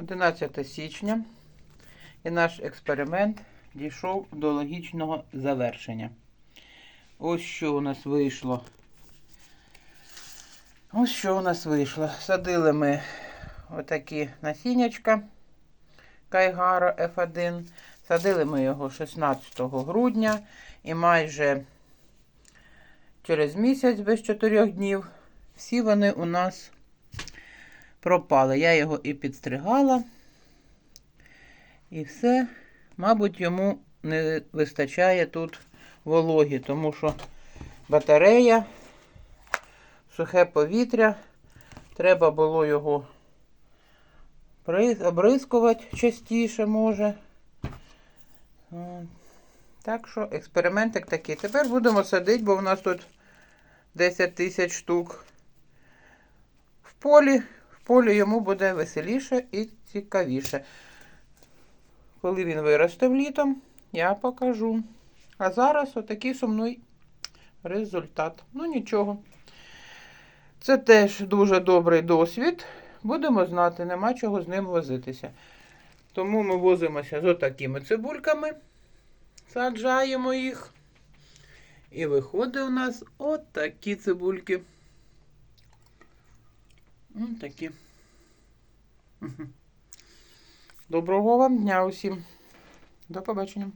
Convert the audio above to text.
11 січня. І наш експеримент дійшов до логічного завершення. Ось що у нас вийшло. Ось що у нас вийшло. Садили ми отакі насіннячка Кайгара F1. Садили ми його 16 грудня і майже через місяць без 4 днів всі вони у нас пропали. Я його і підстригала. І все, мабуть, йому не вистачає тут вологі, тому що батарея, сухе повітря. Треба було його обрискувати частіше, може. Так що експериментик такий. Тепер будемо садити, бо в нас тут 10 тисяч штук. В полі, полі йому буде веселіше і цікавіше. Коли він виросте влітом, я покажу. А зараз отакий сумний результат. Ну нічого. Це теж дуже добрий досвід. Будемо знати, нема чого з ним возитися. Тому ми возимося з отакими цибульками, саджаємо їх. І виходить у нас отакі цибульки. Ось такі. Доброго вам дня усім. До побачення.